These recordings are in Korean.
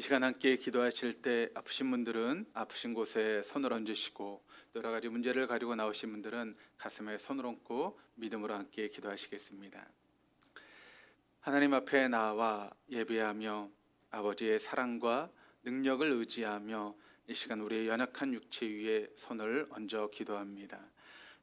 이 시간 함께 기도하실 때 아프신 분들은 아프신 곳에 손을 얹으시고 또 여러 가지 문제를 가지고 나오신 분들은 가슴에 손을 얹고 믿음으로 함께 기도하시겠습니다. 하나님 앞에 나와 예배하며 아버지의 사랑과 능력을 의지하며 이 시간 우리의 연약한 육체 위에 손을 얹어 기도합니다.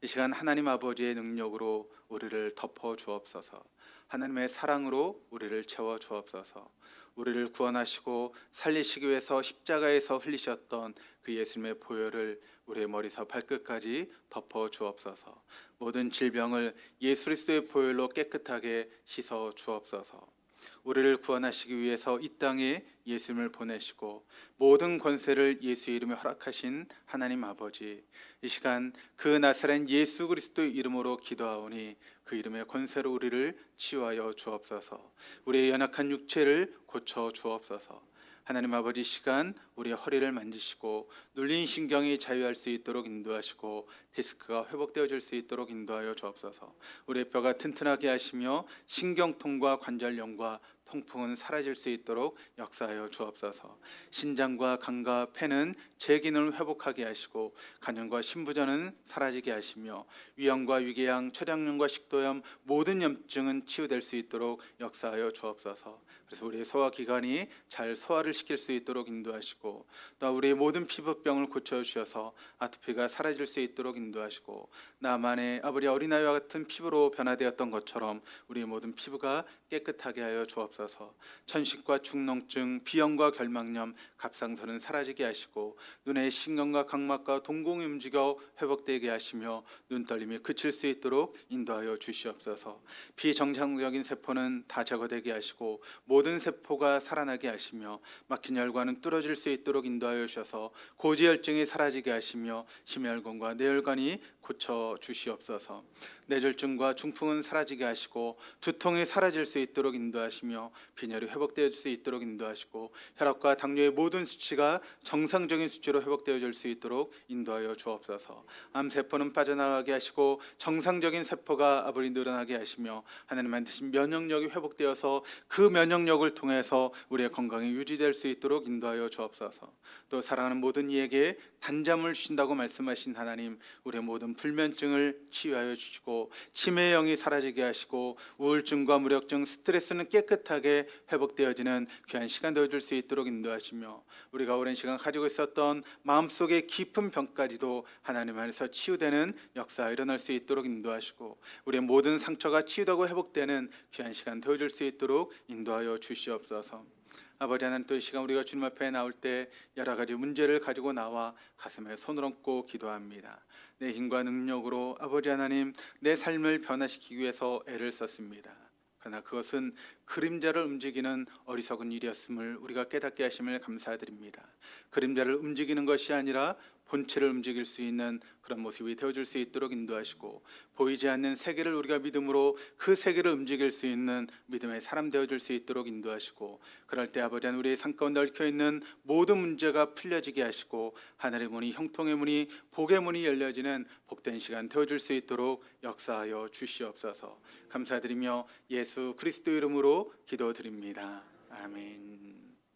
이 시간 하나님 아버지의 능력으로 우리를 덮어 주옵소서. 하나님의 사랑으로 우리를 채워 주옵소서. 우리를 구원하시고 살리시기 위해서 십자가에서 흘리셨던 그 예수님의 보혈을 우리의 머리서 발끝까지 덮어 주옵소서. 모든 질병을 예수 그리스도의 보혈로 깨끗하게 씻어 주옵소서. 우리를 구원하시기 위해서 이 땅에 예수님을 보내시고 모든 권세를 예수의 이름에 허락하신 하나님 아버지 이 시간 그 나사렛 예수 그리스도의 이름으로 기도하오니 그 이름의 권세로 우리를 치유하여 주옵소서. 우리의 연약한 육체를 고쳐 주옵소서 하나님 아버지 이 시간 우리의 허리를 만지시고 눌린 신경이 자유할 수 있도록 인도하시고 디스크가 회복되어질 수 있도록 인도하여 주옵소서 우리의 뼈가 튼튼하게 하시며 신경통과 관절염과 통풍은 사라질 수 있도록 역사하여 주옵소서. 신장과 간과 폐는 재기능을 회복하게 하시고 간염과 신부전은 사라지게 하시며 위염과 위궤양, 췌장염과 식도염 모든 염증은 치유될 수 있도록 역사하여 주옵소서. 그래서 우리의 소화 기관이 잘 소화를 시킬 수 있도록 인도하시고 또 우리의 모든 피부병을 고쳐 주셔서 아토피가 사라질 수 있도록 인도하시고 나만의 아버지 어린아이와 같은 피부로 변화되었던 것처럼 우리의 모든 피부가 깨끗하게 하여 주옵소서. 천식과 축농증, 비염과 결막염, 갑상선은 사라지게 하시고 눈의 신경과 각막과 동공이 움직여 회복되게 하시며 눈떨림이 그칠 수 있도록 인도하여 주시옵소서. 비정상적인 세포는 다 제거되게 하시고 모든 세포가 살아나게 하시며 막힌 혈관은 뚫어질 수 있도록 인도하여 주셔서 고지혈증이 사라지게 하시며 심혈관과 뇌혈관이 고쳐 주시옵소서. 뇌졸중과 중풍은 사라지게 하시고 두통이 사라질 수 있도록 인도하시며 빈혈이 회복되어 수 있도록 인도하시고 혈압과 당뇨의 모든 수치가 정상적인 수치로 회복되어 질 수 있도록 인도하여 주옵소서. 암 세포는 빠져나가게 하시고 정상적인 세포가 아버리 늘어나게 하시며 하나님 만드신 면역력이 회복되어서 그 면역 력을 통해서 우리의 건강이 유지될 수 있도록 인도하여 주옵소서. 또 사랑하는 모든 이에게 단잠을 주신다고 말씀하신 하나님 우리의 모든 불면증을 치유하여 주시고 치매의 영이 사라지게 하시고 우울증과 무력증, 스트레스는 깨끗하게 회복되어지는 귀한 시간 되어줄 수 있도록 인도하시며 우리가 오랜 시간 가지고 있었던 마음속의 깊은 병까지도 하나님 안에서 치유되는 역사 일어날 수 있도록 인도하시고 우리의 모든 상처가 치유되고 회복되는 귀한 시간 되어줄 수 있도록 인도 주시옵소서. 아버지 하나님 또 이 시간 우리가 주님 앞에 나올 때 여러 가지 문제를 가지고 나와 가슴에 손을 얹고 기도합니다. 내 힘과 능력으로 아버지 하나님 내 삶을 변화시키기 위해서 애를 썼습니다. 그러나 그것은 그림자를 움직이는 어리석은 일이었음을 우리가 깨닫게 하심을 감사드립니다. 그림자를 움직이는 것이 아니라 본체를 움직일 수 있는 그런 모습이 되어줄 수 있도록 인도하시고 보이지 않는 세계를 우리가 믿음으로 그 세계를 움직일 수 있는 믿음의 사람 되어줄 수 있도록 인도하시고 그럴 때 아버지 우리의 삶 가운데 얽혀 있는 모든 문제가 풀려지게 하시고 하늘의 문이 형통의 문이 복의 문이 열려지는 복된 시간 되어줄 수 있도록 역사하여 주시옵소서 감사드리며 예수 그리스도 이름으로 기도드립니다 아멘.